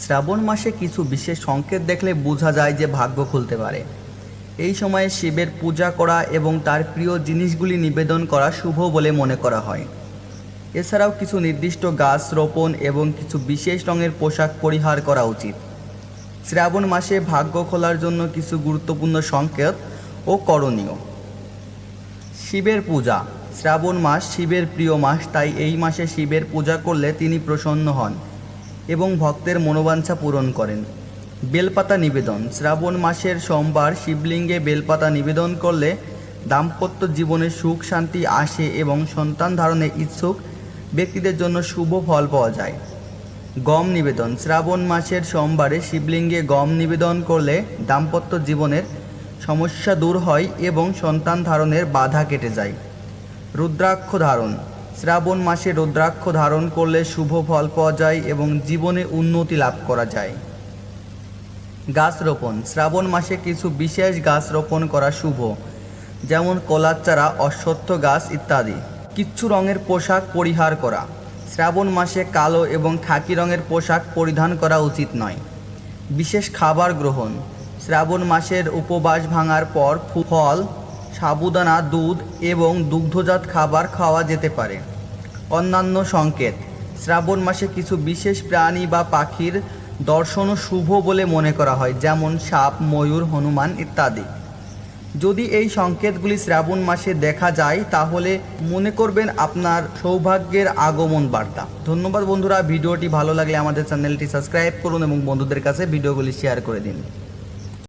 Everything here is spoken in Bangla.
শ্রাবণ মাসে কিছু বিশেষ সংকেত দেখলে বোঝা যায় যে ভাগ্য খুলতে পারে। এই সময়ে শিবের পূজা করা এবং তার প্রিয় জিনিসগুলি নিবেদন করা শুভ বলে মনে করা হয়। এছাড়াও কিছু নির্দিষ্ট গাছ রোপণ এবং কিছু বিশেষ রঙের পোশাক পরিহার করা উচিত। শ্রাবণ মাসে ভাগ্য খোলার জন্য কিছু গুরুত্বপূর্ণ সংকেত ও করণীয়। শিবের পূজা। শ্রাবণ মাস শিবের প্রিয় মাস, তাই এই মাসে শিবের পূজা করলে তিনি প্রসন্ন হন। এবং ভক্তের মনোবাঞ্ছা পূরণ করেন। বেলপাতা নিবেদন। শ্রাবণ মাসের সোমবার শিবলিঙ্গে বেলপাতা নিবেদন করলে দাম্পত্য জীবনে সুখ, শান্তি আসে এবং সন্তান ধারণে ইচ্ছুক ব্যক্তিদের জন্য শুভ ফল পাওয়া যায়। গম নিবেদন। শ্রাবণ মাসের সোমবারে শিবলিঙ্গে গম নিবেদন করলে দাম্পত্য জীবনের সমস্যা দূর হয় এবং সন্তান ধারণের বাধা কেটে যায়। রুদ্রাক্ষ ধারণ। শ্রাবণ মাসে রুদ্রাক্ষ ধারণ করলে শুভ ফল পাওয়া যায় এবং জীবনে উন্নতি লাভ করা যায়। গাছ রোপণ। শ্রাবণ মাসে কিছু বিশেষ গাছ রোপণ করা শুভ, যেমন কলার চারা, অশ্বত্থ গাছ ইত্যাদি। কিচ্ছু রঙের পোশাক পরিহার করা। শ্রাবণ মাসে কালো এবং খাকি রঙের পোশাক পরিধান করা উচিত নয়। বিশেষ খাবার গ্রহণ। শ্রাবণ মাসের উপবাস ভাঙার পর ফল সাবুদানা, দুধ এবং দুগ্ধজাত খাবার খাওয়া যেতে পারে। অন্যান্য সংকেত, শ্রাবণ মাসে কিছু বিশেষ প্রাণী বা পাখির দর্শনও শুভ বলে মনে করা হয়, যেমন সাপ, ময়ূর, হনুমান ইত্যাদি। যদি এই সংকেতগুলি শ্রাবণ মাসে দেখা যায়, তাহলে মনে করবেন আপনার সৌভাগ্যের আগমন বার্তা। ধন্যবাদ বন্ধুরা, ভিডিওটি ভালো লাগলে আমাদের চ্যানেলটি সাবস্ক্রাইব করুন এবং বন্ধুদের কাছে ভিডিওগুলি শেয়ার করে দিন।